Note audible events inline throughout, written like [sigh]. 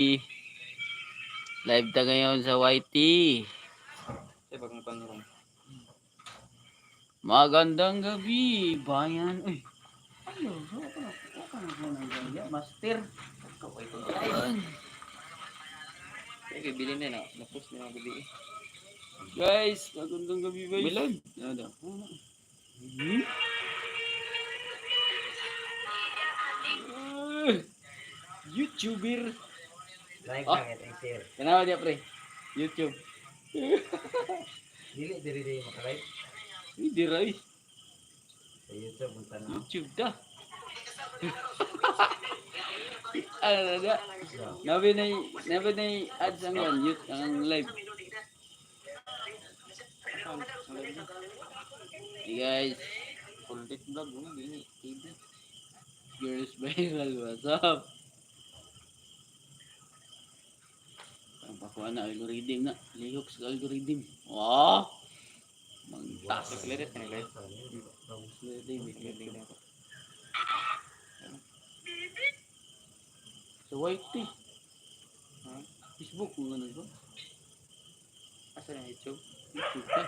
Live ta ngayon sa YT. Panurong. Magandang gabi, bayan. Uy. Ano? Ka na ng gaya, master. Ayan. Ay, bibili na na. Napos na mga gabi. Guys, magandang gabi, guys. Bilog. Ano? Hmm? Ah, YouTuber. Like Oh. lang ito, share. Kenapa dia, pre? YouTube. Dili, dili, dili, makalike. Hindi, Ray. Sa YouTube, punta na. YouTube dah. [laughs] ano na na? Nabi na nabi na ads ang yan, youth ang live. Hey guys, date vlog. Ano, gini. Hindi. girls viral, what's up? Pakuha na algorithm na, lihok sa algorithm. Wow! Mangtas. Nag-clear ka nila. Algorithm. Sa YT. Ha? Facebook kung ano ba? Asa na YouTube? YouTube ka.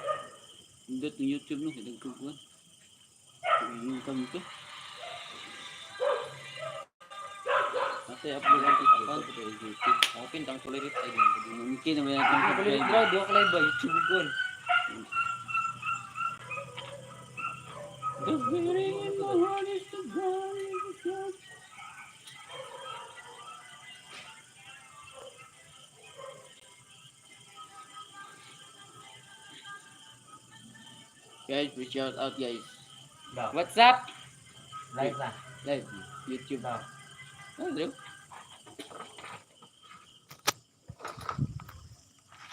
Hindi ng YouTube no, hindi ko kuwan. Yung kami to. Ate upload ang account sa YouTube. Ako pintang tolerate ay Mungkin naman natin Ang tolerate bro, di ako live ba? Ko. The feeling in my heart is the God Guys, we shout out guys. What's up? Live na. Live, YouTube. Daw. Oh, Drew.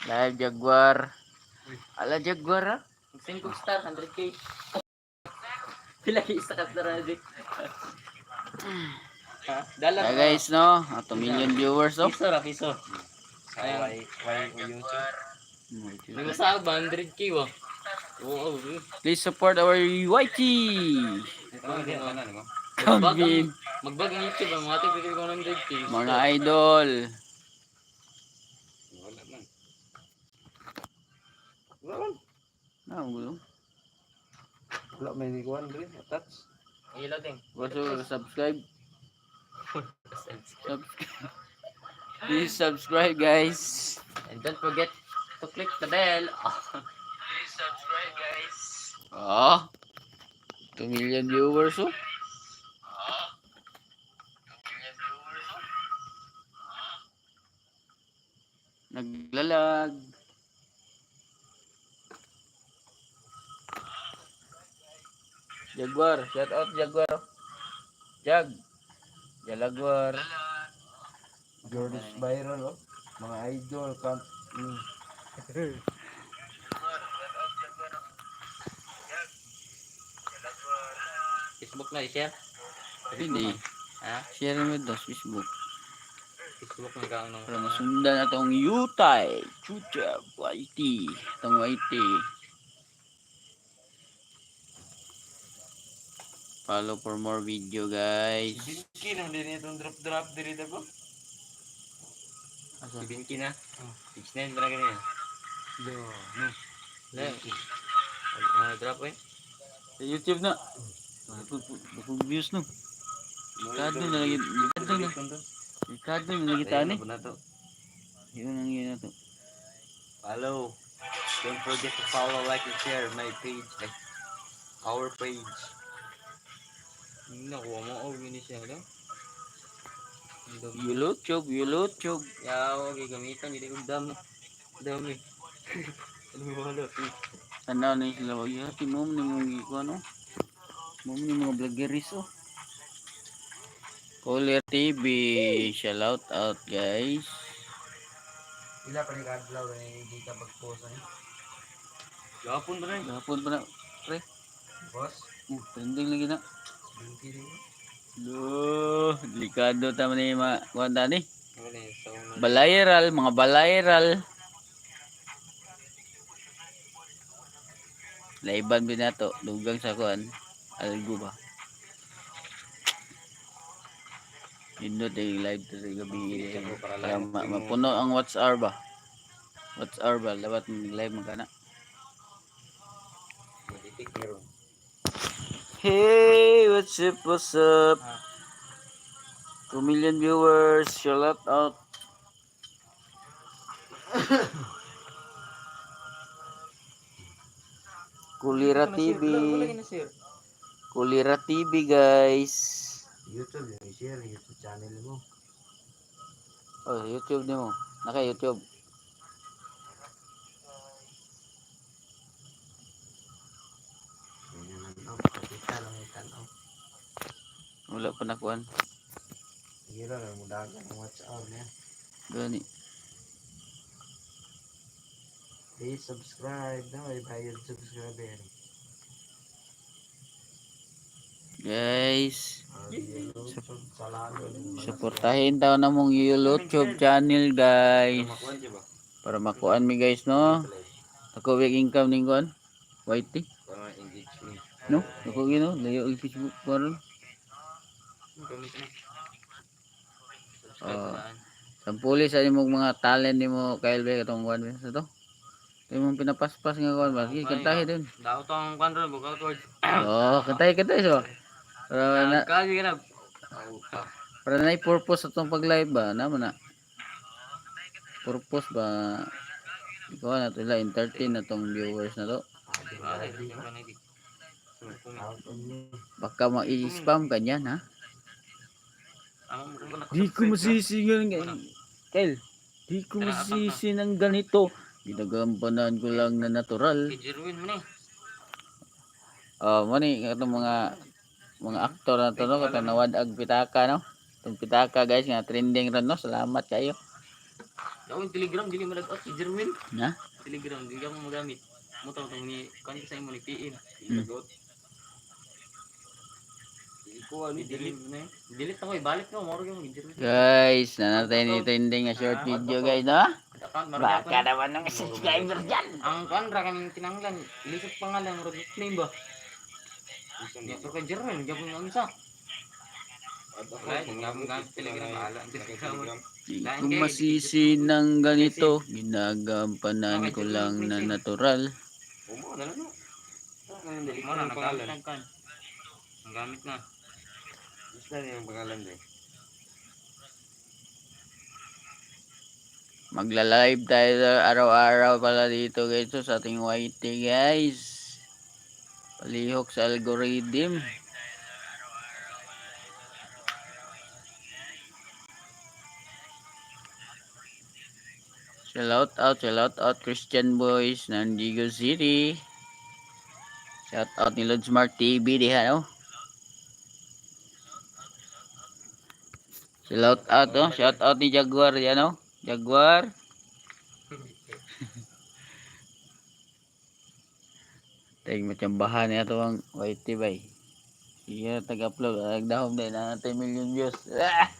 Live Jaguar. Ala Jaguar ah. Mag-send kong star, 100k. Pila kay isa ka star na. Ha? Dollar. Yeah, guys, no? Ato million viewers, oh. Piso ra, piso. Ayan. Why, why YouTube? Ba? 100k ba? Oo. Please support our YT. Kambing. Magbag ang YouTube, ang mga tipikil ko 100k. Mga idol. Wala man. Ah, gulo. Wala, may nikuhan rin. Attach. Ilaw din. Also, subscribe. Subscribe. Please subscribe, guys. And don't forget to click the bell. Ah. 2 million viewers, oh. Naglalag. Jaguar, shout out Jaguar. oh. Jag. Jalagwar. Jordan Viral, oh. Mga idol, camp. Mm. Facebook na i-share. Hindi. Ha? Share mo daw sa Facebook. Facebook na ka nung Para masundan atong Yutay. Chucha. YT. Itong YT. Follow for more video guys. Binki na din itong drop-drop diri dago. Asa? Si Binky na. 69 talaga niya. Do, no. Na. Na drop eh. Sa YouTube na. Bakong views no. Ikado na lagi. Ikado na. Ikado na lagi tani. na to. Yun ang yun na to. Follow. Don't forget to follow, like, and share my page. Like, our page. Nakuha mo. Oh, mini siya. No? YouTube, YouTube. Yaw, gagamitan. Hindi ko dami. [laughs] Dami. Ano mo wala? Tanaw na sila. Wag yati mo ni mga giko ano. Mo ni mga vloggeries oh. Caller TV. Shout out out guys. Ila pa ni Kadlaw eh, hindi ka mag-post ano. Gapon ba rin? Gapon pa na. Boss, Uh, trending lagi na. Lo, delikado tama ni mga kuan tani. Sound. Balayral, mga balayral. Laiban binato, dugang sa kuan. Algo ba? Indot yung live to sa gabi. Lang ma- mapuno ang WhatsApp ba? WhatsApp ba? Dapat live mo ka na. Matitik meron. Hey, what's up, what's up? Ah. 2 million viewers, shout out. Kulira TV. Kulira TV, guys. YouTube yung i-share, YouTube channel mo. Oh, YouTube ni mo. Naka YouTube. Wala pa nakuan. Sige lang, mudagan ang WhatsApp niya. Gani. Please subscribe na may bayad subscriber. Guys, suportahin daw na mong YouTube channel, guys. Para makuan mi guys, no? Ako wig income ning kuan. Para engagement. No? Ako gino, layo Facebook karon. Na. Ah. Sampuli sa imong mga talent nimo Kyle Be katong kuan sa to. Imong pinapaspas nga kuan ba? Sige, kantahin din. Daw to ang kwan ron, bukaw to. Oh, kantahin kantahin so. Para na Kagi ka na. para na purpose atong pag-live ba? Naman na. Purpose ba? Ikaw na to ila entertain na tong viewers na to. Baka ma-spam ka niyan ha. Di ko masisi ng Kyle. Di ko masisi ng ganito. Ginagampanan ko lang na natural. Kay Jerwin mo ni. Oh, mo ni katong mga mga aktor na to no katong nawadag pitaka no. Itong pitaka guys nga trending ron no. Salamat kayo. Daw yung telegram dili mo nag-out si Jerwin. Na? Telegram dili ka mo magamit. Mo taw tong ni kan sa imo ni PM. Hmm. Lagot. Iko ano Delete ako ibalik mo mo yung Jerwin. Guys, nanatay ni trending nga short video guys no. Ako. Baka naman ng subscriber dyan. Ang kan ra kami tinanglan. Lisod pangalan ro nickname ba? Ya pero kay ang isa. Wala, yung gamit telegram ala ko masisi ng ganito. Ginagampanan ko lang na natural. Umo na lang Mo na kan. Ang gamit na. Gusto na yung pangalan din. Magla-live tayo araw-araw pala dito guys sa ating YT guys. Palihok sa algorithm. Shout out, shout out Christian Boys ng Digo City. Shout out ni Lord Smart TV diha no. Shout out oh, shout out ni Jaguar yan no. Jaguar. Tag macambahan niya to ang YT bay. Sige tag-upload. Nagdahom din na 10 million views. Ah!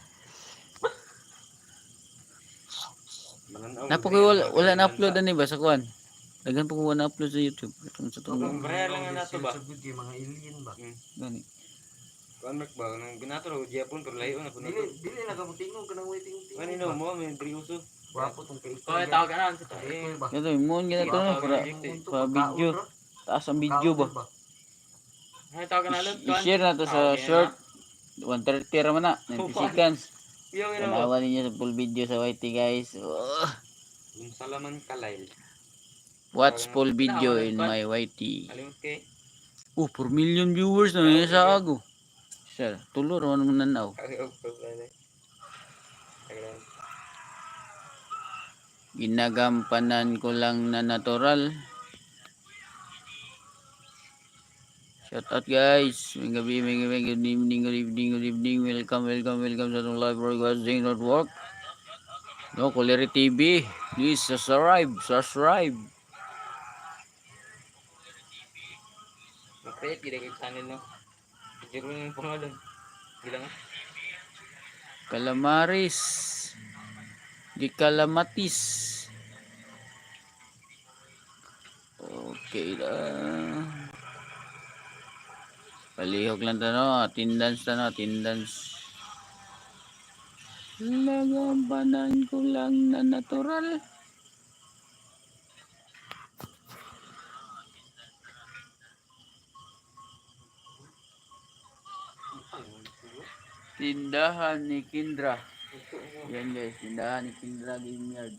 Napo ko wala, wala na upload ani ba sa kuan. Dagan po ko wala upload sa YouTube. Itong sa tong Bare lang na to ba? Sa video mga alien ba? gani. Kuan mek ba nang binato ro Japon pero layo na puno. Dili dili na ka tingog ka nang waiting tingog. Ano no mo men briuso. Wapo tong kay Ko tawag ka na sa to. Eh? Ito mo gina to para para video. Taas ang video ba. Ay tawag ka na lot. I-share na to sa short. 130 raman na. 90 seconds. Tanawan ninyo sa full video sa YT guys. Oh. Yung salaman kalail. Watch full video in my YT. Oh, 4 million viewers na yun sa ako. Sir, tulo raman mo nanaw. Ay og problema. Ginagampanan ko lang na natural. Shout out guys. May gabi, may gabi, good evening, good evening, good evening. Welcome, welcome, welcome sa itong live broadcasting network. No, Kuleri TV. Please subscribe, subscribe. Mapayat gid kay channel no. Jero yung pangalan. Bilang Calamaris. Di Calamatis. Okay lang. Palihog lang to no. Attendance to no. Attendance. Lagampanan ko lang na natural. Tindahan ni Kindra. Yan guys, tindahan ni Kindra Game Yard.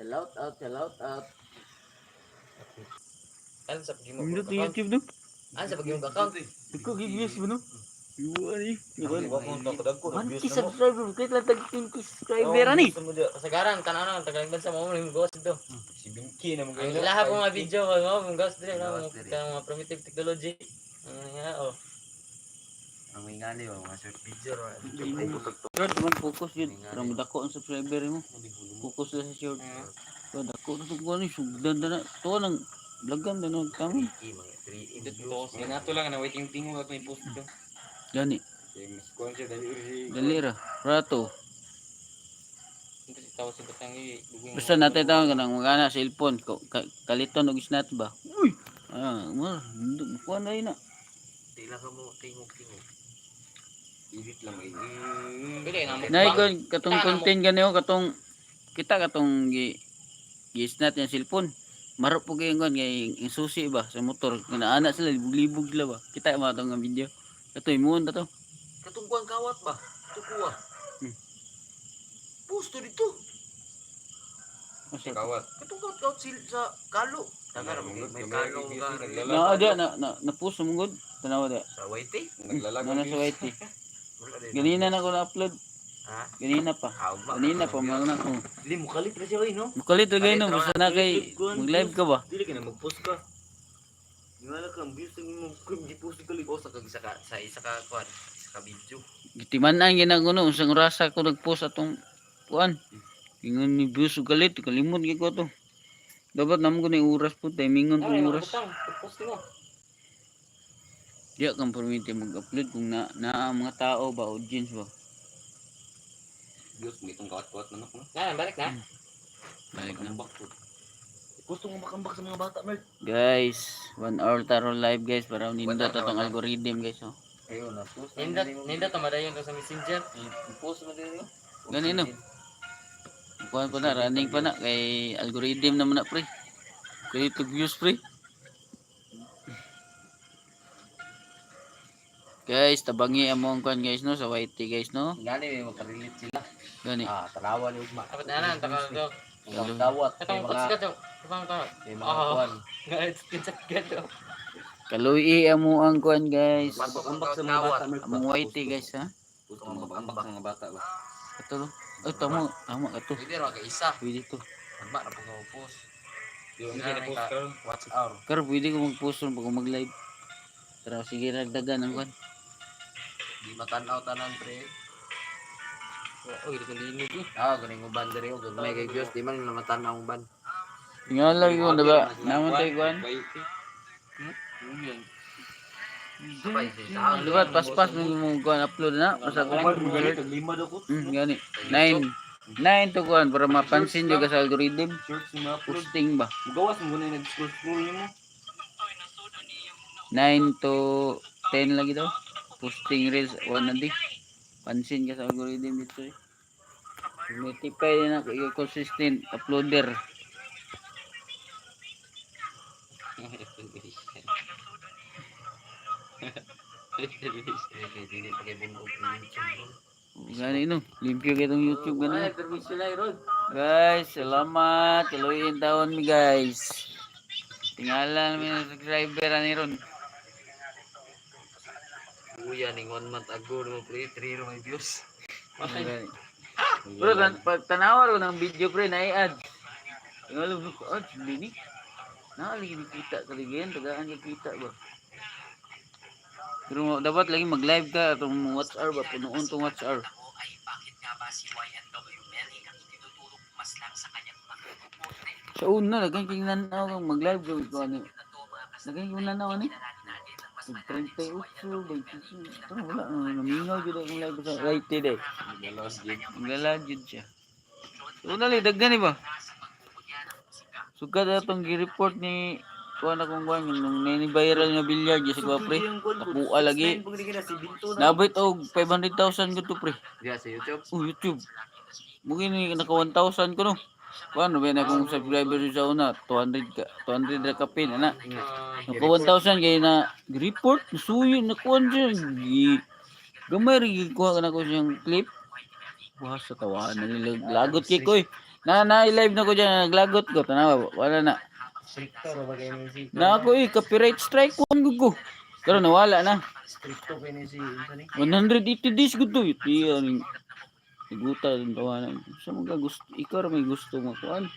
Shout out, shout out, out. Ano sa Ano? YouTube no? Ano sa pag-imo account? Ikaw gibiyas mo no? Iwan eh. Manti 1K subscriber, kahit lang tag 20 subscriber ani. Kasagaran, tanang tagalang bansa mo mo ghost do. Si Binky na mo Ang lahat ko mga video ko mo mong ghost dire na mga mga primitive technology. Ano nga oh. Ang may ngani ba, mga short video. Short man focus yun. Para madako ang subscriber mo. Focus lang sa short. So dako na kuha ni sugdan na na. Ito nang vlogan na nung kami. Binky, mga 3 Idot post. Yan ato lang na waiting tingo at may post do. Gani. Mas kuhan siya, dali uri. Dali ra. Rato. Sa dugong. Basta natin tawag ka ng mga na cellphone. Ka- ka- Kaliton og snat ba? Uy! Ah, mar. Kuha na yun na. Tila ka mo, tingog-tingog. Edit lang mo. Nay ko katong content gani oh katong kita katong gi gi snat yung Marot po kayo ngon kay yung susi ba sa motor. Kinaana sila libog-libog sila ba. Kita mo atong nga video. Ito imuon na to. Katungkuan kawat ba? Ito kuha. Hmm. Pusto dito. Asa? Kawat. Katungkuan kawat sil sa kalo. Tagar mo, may kalo ka. Na ada na na na puso mo gud. Tanawa da. Sa white Na na sa white. [laughs] Wala din. Ganina na ko na-upload. Ha? Ganina pa. Ganina pa mga na ko. Dili mo kalit na siya, oy, no? Mukalit ra no basta na kay mag-live ka ba? Dili ka na mag-post ka. Ngala ka, views ang mo kung gi-post ka lig. sa isa ka sa isa ka kwan, isa ka video. Gitiman-an ginaguno usang rasa ko nag-post atong kuan. Ingon ni views ug galit kalimot gyud ko to. Dapat namo ko ni oras po timingon oras. oras. Post mo. Diya kang permite mag-upload kung na na mga tao ba audience ba. Views mo itong kawat-kawat manok no? Na, balik na. Balik na. Po. Gusto mo makambak sa mga bata, Merl. Guys, one hour taro live guys para nindot atong algorithm guys oh. Ayun na, post. Nindot, nindot tamadayon to sa messenger. Post mo din yun. Ganino. Kuan pa na running pa na kay algorithm naman na pre. Kay to views pre. Guys, tabangi among kuan guys no sa YT guys no. Ngani may makarelate sila. Gani. Ah, tarawa ni Ugma. Dapat na na, takal [laughs] to. Ang kawat. Katong. Katong mga Ah. kwan. Guys, kinsa ka to. Kaluyi amo ang kuan guys. Ambak sa mga bata. Among YT guys ha. Ambak sa mga bata ba? Kato. Ay tamo, tama kato. Pwede ra ka isa. Pwede to. Ba na pag post. Yung na ka-. Watch hour. Pero pwede ko mag-post pag mag-live. Pero sige ragdagan ang kuan. Di matanaw tanan pre. Oh, ito linig eh. Ah, ganing uban diri og may kay Dios di man na matanaw ang ban. Tingala ko diba? Naman tayo Ang libat paspas mo mo kuan upload na basta ko lima daw ko. Mm, gani. Nine. Nine to kuan para mapansin juga sa algorithm. Posting ba? Gawas mo gani nag-scroll scroll nimo. 9 to 10 lagi daw. Posting reels na di. Pansin ka sa algorithm dito eh. Notify din ako consistent uploader. Gani no, limpyo ka itong YouTube gani. Guys, salamat. Kaluyin taon mi guys. Tingala namin subscriber ani ron. Kuya ning one month ago no pre 3 ro may views. Gani. Bro, tan pag tanawa ro ng video pre na i-add. Tingala ko, ah, lini. Nakalagi ni kita kaligayan, tagaan ka kita ba? Pero dapat lagi mag-live ka atong watch hour ba punuon tong watch hour. Sa una, lagay kang nanaw kang mag-live ko ano. Lagay kang nanaw ni. 38, 25, pero wala na, namingaw dito ang live sa right today. Gid. Maglalajid siya. So, dali, daggan ba? Sugad atong gi-report ni kuha na kong kuha nung nini viral nga bilyard sa kuha pre. Nakuha lagi. Nabit og 500,000 gud to pre. Diya sa YouTube. Oh, YouTube. Mungkin naka 1,000 ko no. Kuano ba na kung subscriber sa una 200 ka 200 ra ka pin ana. Naka 1,000 kay na report suyo na kuan siya. Gi gamay ri kuha na ko siyang clip. Wah sa tawa nang lagot kay ko eh. Na na live na ko diyan naglagot ko tanawa wala na. Na ako eh copyright strike ko. Pero nawala na. Stricto kay ni si unsa ni? 180 days gud to. Ang iguta din tawanan. Sa mga gusto, ikaw may gusto mo kuan.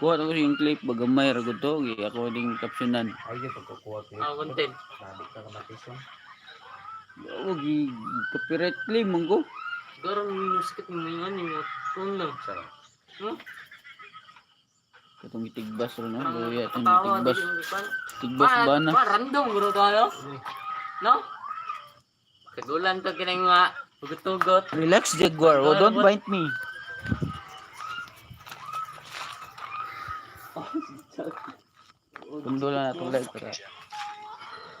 Kuha na ko siyang clip bagamay ra gud to. Gi ako ding captionan. Ay yung pagkukuha ko. Ah, content. Sabi ka ka matisyon. Oh, gi copyright claim man ko. Garang minusket mo yung ano yung phone lang. Sarap. Hmm? Katong itigbas ro no. Itong nakakatawa, itigbas. di yung ipan. Tigbas Pa- ba na? random bro tayo. No? Kagulan to kinang mga tugot-tugot. Relax Jaguar. Oh, don't bite me. Kundo lang natin live para.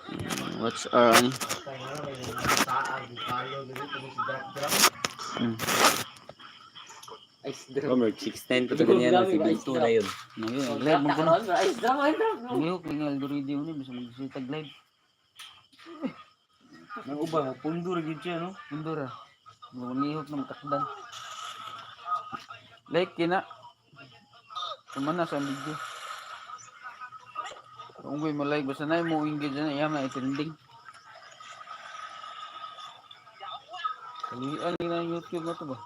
Hmm, What's our ano? Hmm. Ice drop. Homer, 610 to ganyan, si Binto na yun. Ngayon, live mo ko na. Ice drop, ice drop. Ngayon, kung yung algorithm ni, bisa magsitag live. Nang uba, pundo ra gid siya no. Mundo ra. Lumihok ng takdan. Like kina. Tama na sa video. Kung may mo like, basta na mo engage na iya na trending. Kalian nila YouTube na to ba?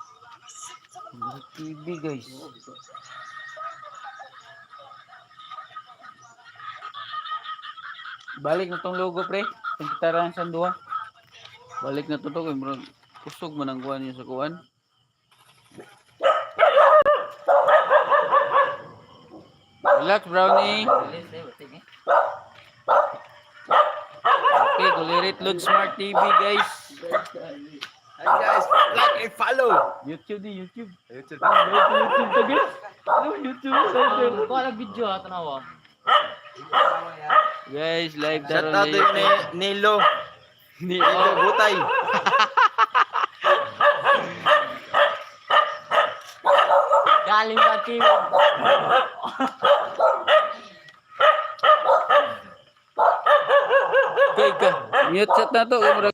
TV guys. Balik na tong logo pre. Itong kitaran sa duwa. Balik na to to kay murag kusog man ang kuan niya sa kuan. Relax brownie. Okay, kulirit load smart TV guys. Hi guys, like and follow. YouTube di YouTube. YouTube. YouTube to guys. Ano YouTube? Kung wala video ha, tanawa. Guys, live Shout taro out to Nilo. Ni Nilo Butay. Galing sa team. Okay, ka. Mute chat na to.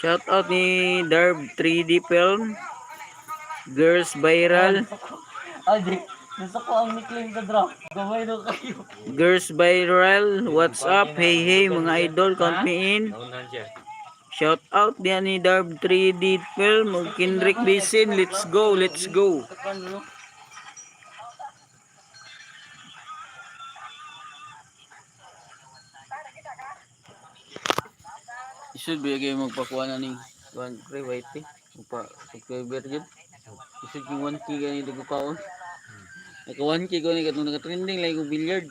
Shout out ni Darb 3D Film. Girls Viral. Ay, di. Gusto ko ang nickname sa draft. Gamay na kayo. Girls Viral. What's up? Hey hey mga idol. Count me in. Shout out diyan ni Darb 3D Film. Kendrick Basin. Let's go. Let's go. Ano? Isud ba kayo magpakuha na ning one pre white eh. Upa subscriber jud. Isud yung 1k gani dugo kaon. Naka 1k ko ni katong naka-trending like yung billiard.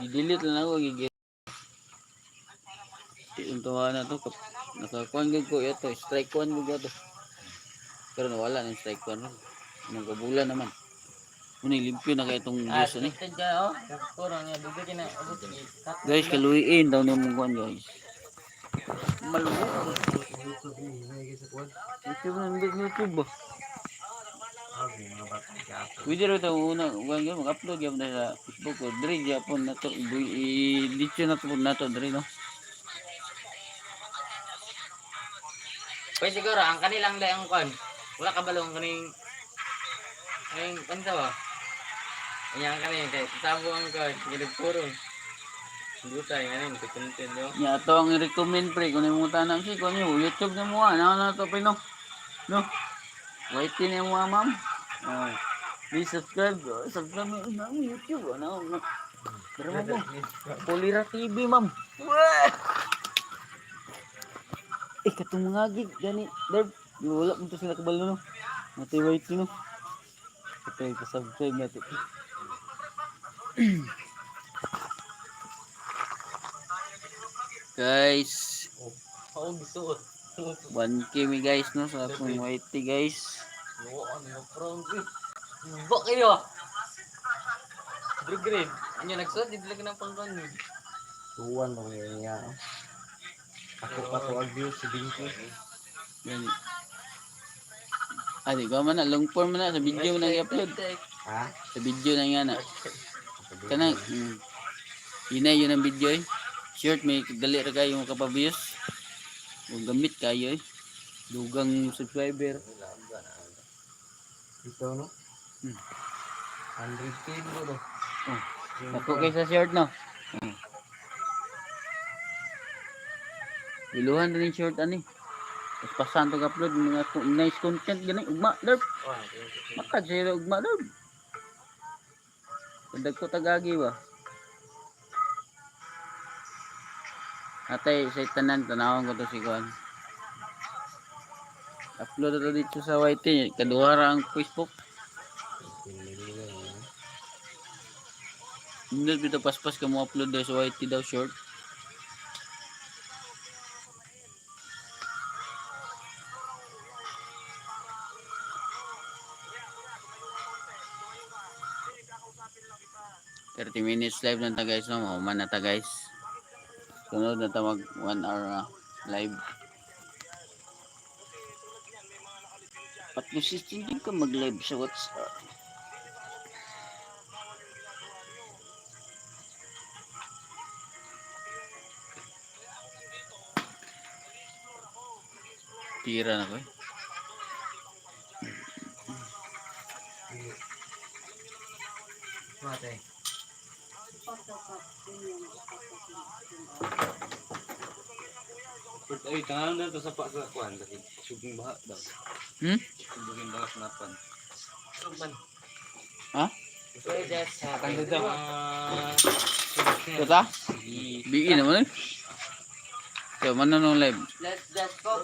Di-delete lang ako gigi. Untuwa na to nakakuan gud ko ito strike one gud to. Pero nawala ng strike one. Nang kabulan naman. Muna limpyo na kay itong Ah, ni. tinted ka, oh. Ni. Guys, kaluiin daw ni mong kuan guys. Maluwa. YouTube na YouTube ba? Pwede rin ito una, ugang yun, mag-upload yun na sa Facebook ko. Dre, Japon na to, i-litio na to na to, Dre, no? Pwede siguro, ang kanilang day ang kon. Wala ka balong kaning kaning kanta ba? Kanya ang kaning kay tabo ang kon, puro. Dutay ngayon, ito content yo. Ya, ito ang i-recommend, pre, kung yung mga tanang si, kung yung YouTube na mo, ano na to, pre, no? No? White na mo, ma'am. Oh. Please subscribe, subscribe mo na ang YouTube, ano? ano. Pero mo po, Polira TV, ma'am. Eh, katong mga gig, gani, Derb, wala mo to sila kabalo, no? Nati white, no? Ito, ipasubscribe natin. [clears throat] Guys, Oo, gusto ko. 1k mi guys no sa akong white guys. Oo, ano yung prong green. Ba kayo? Green green. Ano nagsuot, di talaga ng pangkan. Tuwan mo niya. Ako pa to ang views si Binky. Yan. Ah, di ko man na long form man na sa video mo nang i-upload. Ha? Sa video na nga na. Kana mm, Hinay yun ang video eh. Short may dali ra kayo mo kapabiyos. Kung gamit kayo eh. Dugang subscriber. Ito no? Hmm. 100k mo no? Oh. Ako kay sa short no. Hmm. Iluhan din yung short ani. Pasan to upload mga nice content gani ugma derp. Matag siya ugma derp. Kandag ko tagagi ba? Atay sa tanan tanawon ko to si Kuan. Upload to dito sa YT kaduha ra ang Facebook. Hindi bito paspas ka mo upload daw sa YT daw short. Thirty minutes live na ta guys no, mahuman na ta guys. Sunod na ta mag 1 hour na live. At consistent din ka mag-live sa WhatsApp. Tira na ko eh. Matay. Ay, tangan na to sa pa sa kuan kasi suging baha daw. Hmm? Suging baha sa napan. Suban. Ha? Kanda daw. Ito ta? BE naman eh. Kaya man na nung live. Let's just go.